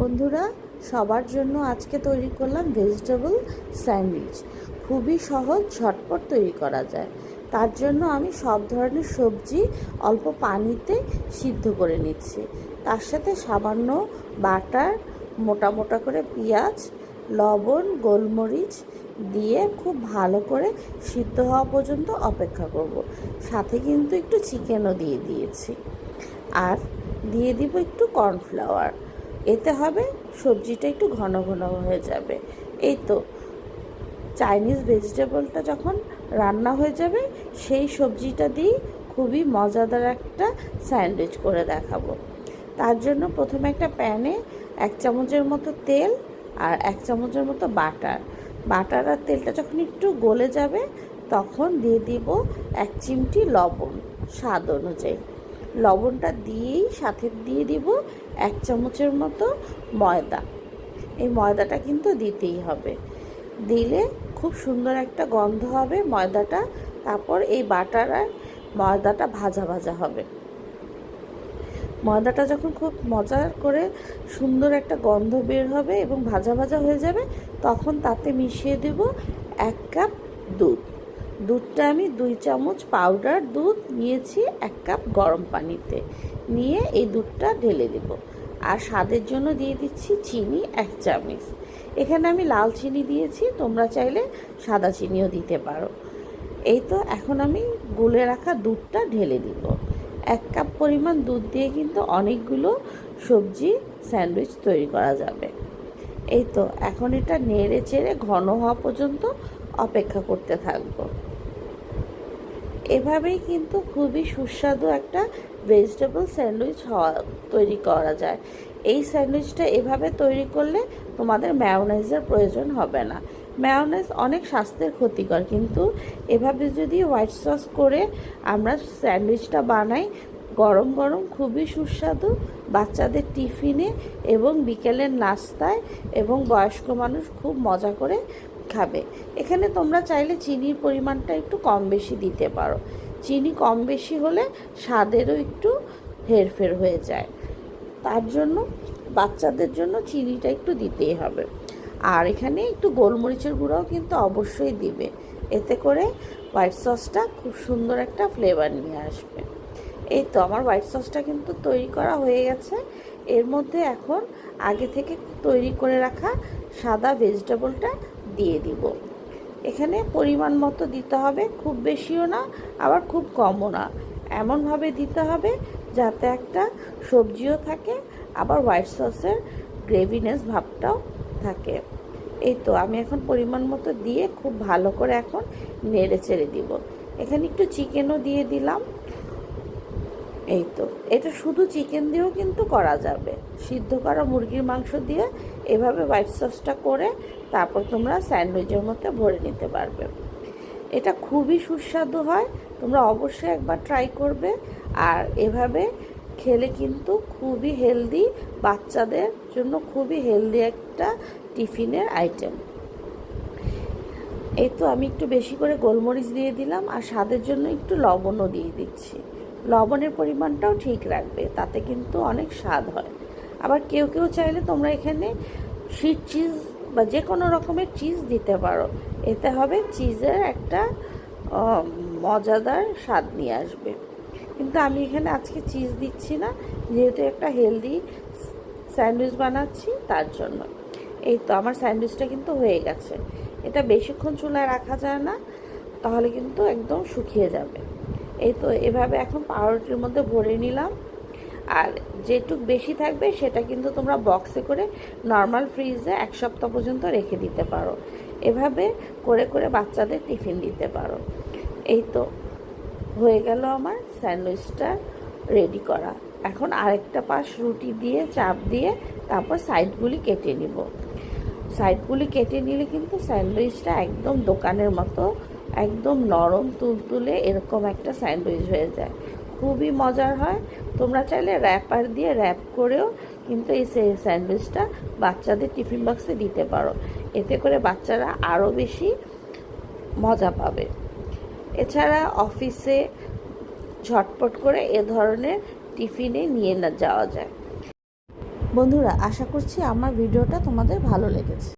বন্ধুরা, সবার জন্য আজকে তৈরি করলাম ভেজিটেবল স্যান্ডউইচ খুবই সহজ, ঝটপট তৈরি করা যায়। তার জন্য আমি সব ধরনের সবজি অল্প পানিতে সিদ্ধ করে নিচ্ছি। তার সাথে সামান্য বাটার, মোটা মোটা করে পেঁয়াজ, লবণ, গোলমরিচ দিয়ে খুব ভালো করে সিদ্ধ হওয়া পর্যন্ত অপেক্ষা করব। সাথে কিন্তু একটু চিকেনও দিয়ে দিয়েছি। আর দিয়ে দিব একটু কর্নফ্লাওয়ার এতে হবে সবজিটা একটু ঘন ঘন হয়ে যাবে। এই তো চাইনিজ ভেজিটেবলটা যখন রান্না হয়ে যাবে, সেই সবজিটা দিয়ে খুবই মজাদার একটা স্যান্ডউইচ করে দেখাবো। তার জন্য প্রথমে একটা প্যানে এক চামচের মতো তেল আর এক চামচের মতো বাটার। বাটার আর তেলটা যখন একটু গলে যাবে, তখন দিয়ে দিব এক চিমটি লবণ, স্বাদ অনুযায়ী। লবণটা দিয়েই সাথে দিয়ে দিব এক চামচের মতো ময়দা। এই ময়দাটা কিন্তু দিতেই হবে। দিলে খুব সুন্দর একটা গন্ধ হবে ময়দাটা, তারপর এই বাটার আর ময়দাটা ভাজা ভাজা হবে। ময়দাটা যখন খুব মজার করে সুন্দর একটা গন্ধ বের হবে এবং ভাজা ভাজা হয়ে যাবে, তখন তাতে মিশিয়ে দেব এক কাপ দুধ। দুধটা আমি দুই চামচ পাউডার দুধ নিয়েছি এক কাপ গরম পানিতে। নিয়ে এই দুধটা ঢেলে দেব। আর স্বাদের জন্য দিয়ে দিচ্ছি চিনি এক চামচ। এখানে আমি লাল চিনি দিয়েছি, তোমরা চাইলে সাদা চিনিও দিতে পারো। এই তো এখন আমি গুলে রাখা দুধটা ঢেলে দিব। এক কাপ পরিমাণ দুধ দিয়ে কিন্তু অনেকগুলো সবজি স্যান্ডউইচ তৈরি করা যাবে। এই তো এখন এটা নেড়ে চেড়ে ঘন হওয়া পর্যন্ত অপেক্ষা করতে থাকব। এভাবেই কিন্তু খুবই সুস্বাদু একটা ভেজিটেবল স্যান্ডউইচ তৈরি করা যায়। এই স্যান্ডউইচটা এভাবে তৈরি করলে তোমাদের ম্যায়োনাইজের প্রয়োজন হবে না। ম্যাওনাইজ অনেক স্বাস্থ্যের ক্ষতিকর, কিন্তু এভাবে যদি হোয়াইট সস করে আমরা স্যান্ডউইচটা বানাই, গরম গরম খুবই সুস্বাদু বাচ্চাদের টিফিনে এবং বিকেলের নাস্তায় এবং বয়স্ক মানুষ খুব মজা করে খাবে। এখানে তোমরা চাইলে চিনির পরিমাণটা একটু কম বেশি দিতে পারো। চিনি কম বেশি হলে স্বাদেরও একটু হেরফের হয়ে যায়। তার জন্য বাচ্চাদের জন্য চিনিটা একটু দিতেই হবে। আর এখানে একটু গোলমরিচের গুঁড়াও কিন্তু অবশ্যই দিবে। এতে করে হোয়াইট সসটা খুব সুন্দর একটা ফ্লেভার নিয়ে আসবে। এই তো আমার হোয়াইট সসটা কিন্তু তৈরি করা হয়ে গেছে। এর মধ্যে এখন আগে থেকে তৈরি করে রাখা সাদা ভেজিটেবলটা দিয়ে দিব। এখানে পরিমাণ মতো দিতে হবে, খুব বেশিও না, আবার খুব কমও না। এমনভাবে দিতে হবে যাতে একটা সবজিও থাকে, আবার হোয়াইট সসের গ্রেভিনেস ভাবটাও থাকে। এই তো, আমি এখন পরিমাণ মতো দিয়ে খুব ভালো করে এখন নেড়ে চেড়ে দিব। এখানে একটু চিকেনও দিয়ে দিলাম। এই তো এটা শুধু চিকেন দিয়েও কিন্তু করা যাবে। সিদ্ধ করা মুরগির মাংস দিয়ে এভাবে হোয়াইট সসটা করে তারপর তোমরা স্যান্ডউইচের মধ্যে ভরে নিতে পারবে। এটা খুবই সুস্বাদু হয়, তোমরা অবশ্যই একবার ট্রাই করবে। আর এভাবে খেলে কিন্তু খুবই হেলদি বাচ্চাদের জন্য খুবই হেলদি একটা টিফিনের আইটেম এই তো আমি একটু বেশি করে গোলমরিচ দিয়ে দিলাম, আর স্বাদের জন্য একটু লবণও দিয়ে দিচ্ছি। লবণের পরিমাণটাও ঠিক রাখবে, তাতে কিন্তু অনেক স্বাদ হয়। আবার কেউ কেউ চাইলে তোমরা এখানে সুইট চিজ বা যে কোনো রকমের চিজ দিতে পারো। এতে হবে চিজের একটা মজাদার স্বাদ নিয়ে আসবে। কিন্তু আমি এখানে আজকে চিজ দিচ্ছি না, যেহেতু একটা হেলদি স্যান্ডউইচ বানাচ্ছি তার জন্য। এই তো আমার স্যান্ডউইচটা কিন্তু হয়ে গেছে। এটা বেশিক্ষণ চুলায় রাখা যায় না, তাহলে কিন্তু একদম শুকিয়ে যাবে। এই তো এভাবে এখন পাউরুটির মধ্যে ভরে নিলাম। আর যেটুক বেশি থাকবে সেটা কিন্তু তোমরা বক্সে করে নর্মাল ফ্রিজে এক সপ্তাহ পর্যন্ত রেখে দিতে পারো। এভাবে করে করে বাচ্চাদের টিফিন দিতে পারো। এই তো হয়ে গেল আমার স্যান্ডউইচটা রেডি করা। এখন আরেকটা পাশ রুটি দিয়ে, চাপ দিয়ে তারপর সাইডগুলি কেটে নিব। সাইডগুলি কেটে নিলে কিন্তু স্যান্ডউইচটা একদম দোকানের মতো একদম নরম তুলতুলে এরকম একটা স্যান্ডউইচ হয়ে যায়। খুবই মজার হয়। তোমরা চাইলে র্যাপার দিয়ে র্যাপ করেও কিন্তু এই স্যান্ডউইচটা বাচ্চাদের টিফিন বক্সে দিতে পারো। এতে করে বাচ্চারা আরও বেশি মজা পাবে। এছাড়া অফিসে ঝটপট করে এ ধরনের টিফিনে নিয়ে যাওয়া যায়। বন্ধুরা, আশা করছি আমার ভিডিওটা তোমাদের ভালো লেগেছে।